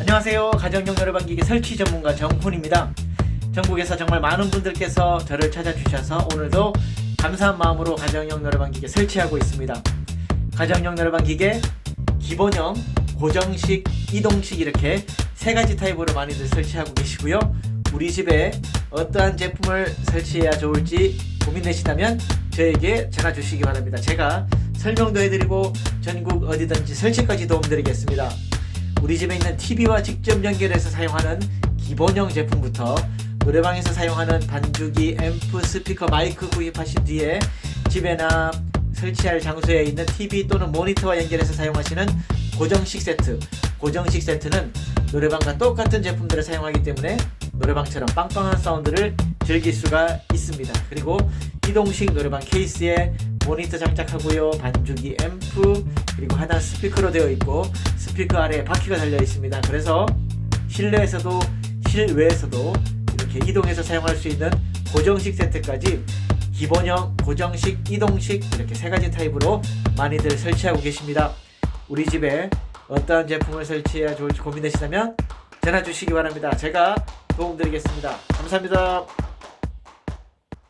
안녕하세요. 가정용 노래방기기 설치 전문가 정훈입니다. 전국에서 정말 많은 분들께서 저를 찾아주셔서 오늘도 감사한 마음으로 가정용 노래방기기 설치하고 있습니다. 가정용 노래방기계 기본형, 고정식, 이동식 이렇게 세 가지 타입으로 많이들 설치하고 계시고요. 우리 집에 어떠한 제품을 설치해야 좋을지 고민되시다면 저에게 전화 주시기 바랍니다. 제가 설명도 해드리고 전국 어디든지 설치까지 도움드리겠습니다. 우리 집에 있는 TV와 직접 연결해서 사용하는 기본형 제품부터 노래방에서 사용하는 반주기, 앰프, 스피커, 마이크 구입하신 뒤에 집에나 설치할 장소에 있는 TV 또는 모니터와 연결해서 사용하시는 고정식 세트. 고정식 세트는 노래방과 똑같은 제품들을 사용하기 때문에 노래방처럼 빵빵한 사운드를 즐길 수가 있습니다. 그리고 이동식 노래방 케이스에 모니터 장착하고요. 반주기 앰프 그리고 하나 스피커로 되어 있고 스피커 아래에 바퀴가 달려 있습니다. 그래서 실내에서도 실외에서도 이렇게 이동해서 사용할 수 있는 고정식 세트까지 기본형, 고정식, 이동식 이렇게 세 가지 타입으로 많이들 설치하고 계십니다. 우리 집에 어떠한 제품을 설치해야 좋을지 고민되시다면 전화 주시기 바랍니다. 제가 도움드리겠습니다. 감사합니다.